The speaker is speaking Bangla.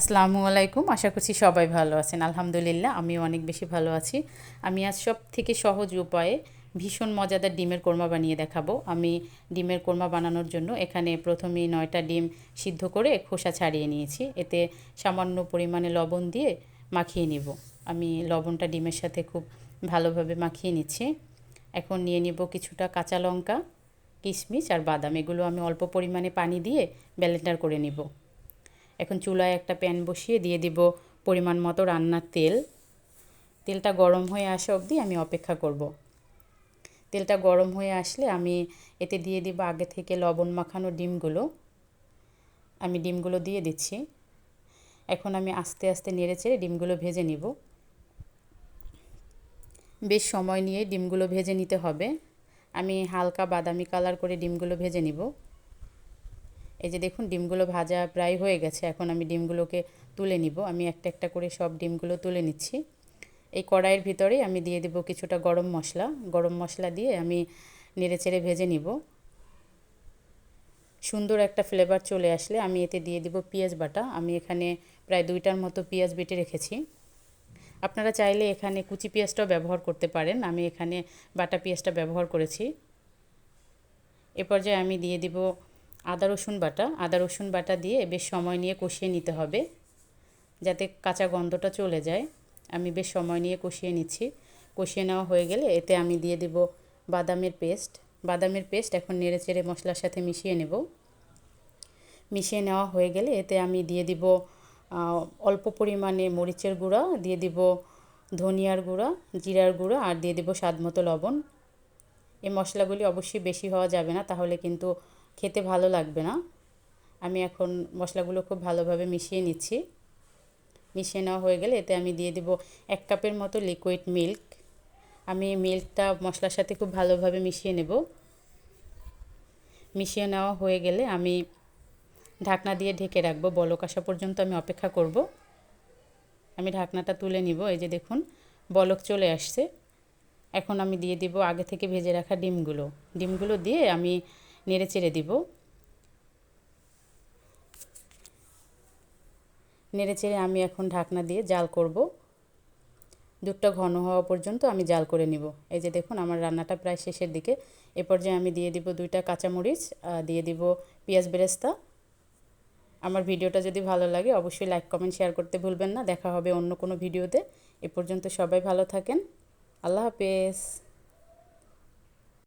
আসসালামু আলাইকুম। আশা করছি সবাই ভালো আছেন। আলহামদুলিল্লাহ, আমিও অনেক বেশি ভালো আছি। আমি আজ সব থেকে সহজ উপায়ে ভীষণ মজাদার ডিমের কোরমা বানিয়ে দেখাবো। আমি ডিমের কোরমা বানানোর জন্য এখানে প্রথমেই নয়টা ডিম সিদ্ধ করে খোসা ছাড়িয়ে নিয়েছি। এতে সামান্য পরিমাণে লবণ দিয়ে মাখিয়ে নিব। আমি লবণটা ডিমের সাথে খুব ভালোভাবে মাখিয়ে নিচ্ছি। এখন নিয়ে নিব কিছুটা কাঁচা লঙ্কা, কিশমিশ আর বাদাম। এগুলো আমি অল্প পরিমাণে পানি দিয়ে ব্যালেন্ডার করে নিব। এখন চুলায় একটা প্যান বসিয়ে দিয়ে দিব পরিমাণ মতো রান্নার তেল। তেলটা গরম হয়ে আসা অবধি আমি অপেক্ষা করব। তেলটা গরম হয়ে আসলে আমি এতে দিয়ে দিব আগে থেকে লবণ মাখানো ডিমগুলো। আমি ডিমগুলো দিয়ে দিচ্ছি। এখন আমি আস্তে আস্তে নেড়ে চেড়ে ডিমগুলো ভেজে নিব। বেশ সময় নিয়ে ডিমগুলো ভেজে নিতে হবে। আমি হালকা বাদামি কালার করে ডিমগুলো ভেজে নিব। এই যে দেখুন, ডিমগুলো ভাজা প্রায় হয়ে গেছে। এখন আমি ডিমগুলোকে তুলে নিব। আমি একটা একটা করে সব ডিমগুলো তুলে নিচ্ছি। এই কড়াইয়ের ভিতরেই আমি দিয়ে দেব কিছুটা গরম মশলা। গরম মশলা দিয়ে আমি নেড়ে চেড়ে ভেজে নিব। সুন্দর একটা ফ্লেভার চলে আসলে আমি এতে দিয়ে দিব পেঁয়াজ বাটা। আমি এখানে প্রায় দুইটার মতো পেঁয়াজ বেটে রেখেছি। আপনারা চাইলে এখানে কুচি পেঁয়াজটাও ব্যবহার করতে পারেন। আমি এখানে বাটা পেঁয়াজটা ব্যবহার করেছি। এ পর্যায়ে আমি দিয়ে দিব আদা, রসুন বাটা। আদা, রসুন বাটা দিয়ে বেশ সময় নিয়ে কষিয়ে নিতে হবে যাতে কাঁচা গন্ধটা চলে যায়। আমি বেশ সময় নিয়ে কষিয়ে নিচ্ছি। কষিয়ে নেওয়া হয়ে গেলে এতে আমি দিয়ে দেব বাদামের পেস্ট। বাদামের পেস্ট এখন নেড়ে চেড়ে মশলার সাথে মিশিয়ে নেব। মিশিয়ে নেওয়া হয়ে গেলে এতে আমি দিয়ে দিব অল্প পরিমাণে মরিচের গুঁড়া, দিয়ে দিব ধনিয়ার গুঁড়া, জিরার গুঁড়া আর দিয়ে দেবো স্বাদ মতো লবণ। এই মশলাগুলি অবশ্যই বেশি হওয়া যাবে না, তাহলে কিন্তু খেতে ভালো লাগবে না। আমি এখন মশলাগুলো খুব ভালোভাবে মিশিয়ে নিচ্ছি। মিশিয়ে নেওয়া হয়ে গেলে এতে আমি দিয়ে দেব এক কাপের মতো লিকুইড মিল্ক আমি মিল্কটা মশলার সাথে খুব ভালোভাবে মিশিয়ে নেব। মিশিয়ে নেওয়া হয়ে গেলে আমি ঢাকনা দিয়ে ঢেকে রাখব। বলক আসা পর্যন্ত আমি অপেক্ষা করব। আমি ঢাকনাটা তুলে নিব। এই যে দেখুন, বলক চলে আসছে। এখন আমি দিয়ে দিব আগে থেকে ভেজে রাখা ডিমগুলো। ডিমগুলো দিয়ে আমি নেড়ে চেড়ে দিব। নেড়ে চেড়ে আমি এখন ঢাকনা দিয়ে জাল করব। দুধটা ঘন হওয়া পর্যন্ত আমি জাল করে নিব। এই যে দেখুন, আমার রান্নাটা প্রায় শেষের দিকে। এ পর্যায়ে আমি দিয়ে দিব দুইটা কাঁচামরিচ দিয়ে দিব পেঁয়াজ বেরেস্তা। আমার ভিডিওটা যদি ভালো লাগে, অবশ্যই লাইক, কমেন্ট, শেয়ার করতে ভুলবেন না। দেখা হবে অন্য কোনো ভিডিওতে। এ পর্যন্ত সবাই ভালো থাকেন। আল্লাহ হাফেজ।